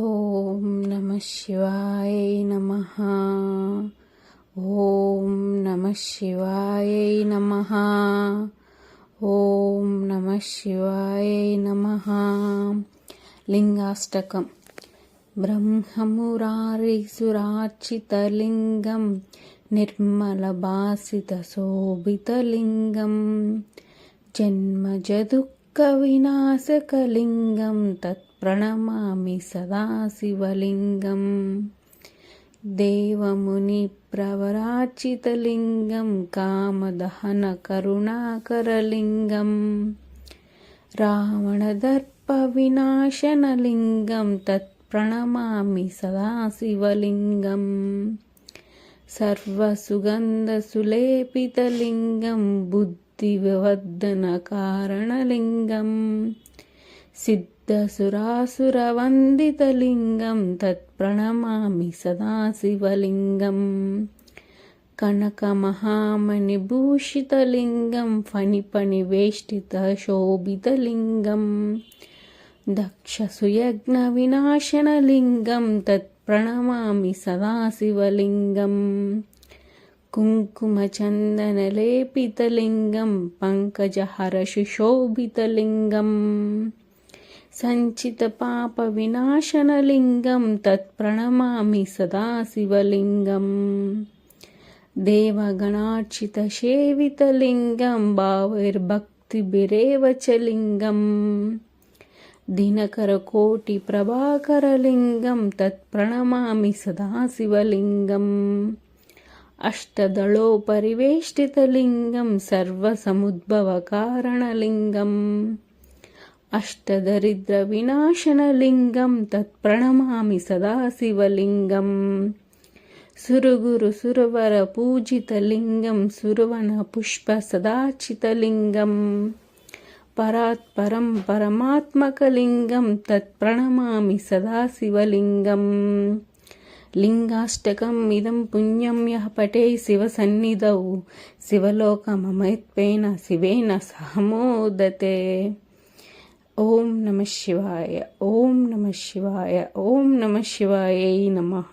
ఓం నమ శివాయ నమ. ఓం నమ శివాయ నమ. ఓం నమ శివాయ నమ. లింగాష్టకం. బ్రహ్మమురారిసురార్చితలింగం. నిర్మలభాసితశోభితలింగం. జన్మజదుఃఖ जन्मजदुःखविनाशकलिङ्गं तत्प्रणमामि सदा शिवलिङ्गम् देवमुनिप्रवराचितलिङ्गं कामदहनकरुणाकरलिङ्गम्। रावणदर्पविनाशनलिङ्गं तत्प्रणमामि सदा शिवलिङ्गम् सर्वसुगन्धसुलेपितलिङ्गं बुद्धिविवर्धनकारणलिङ्गम् सिद्धसुरासुरवन्दितलिङ्गं तत्प्रणमामि सदा शिवलिङ्गम् कनकमहामणिभूषितलिङ्गं फणिपणिवेष्टितशोभितलिङ्गं दक्षसुयज्ञविनाशनलिङ्गं तत्प्रणमामि सदा शिवलिङ्गम् कुङ्कुमचन्दनलेपितलिङ्गं पङ्कजहरशुशोभितलिङ्गम्। सञ्चितपापविनाशनलिङ्गं तत्प्रणमामि सदा शिवलिङ्गम् देवगणार्चितसेवितलिङ्गं भावैर्भक्तिभिरेव च लिङ्गम्। दिनकरकोटिप्रभाकरलिङ्गं तत्प्रणमामि सदा शिवलिङ्गम् अष्टदलोपरिवेष्टितलिङ्गं सर्वसमुद्भवकारणलिङ्गम्। अष्टदरिद्रविनाशनलिङ्गं तत्प्रणमामि सदा शिवलिङ्गम् सुरगुरुसुरवरपूजितलिङ्गं सुरवनपुष्पसदाचितलिङ्गम् परात्परं परमात्मकलिङ्गं तत्प्रणमामि सदा లింగాష్టకం ఇదం పుణ్యం యహ పటే శివసన్నిధౌ శివలోకమమైత్వేన శివేన సహమోదతే. ఓం నమ శివాయ ఓం నమ శివాయ ఓం నమ శివాయ నమ.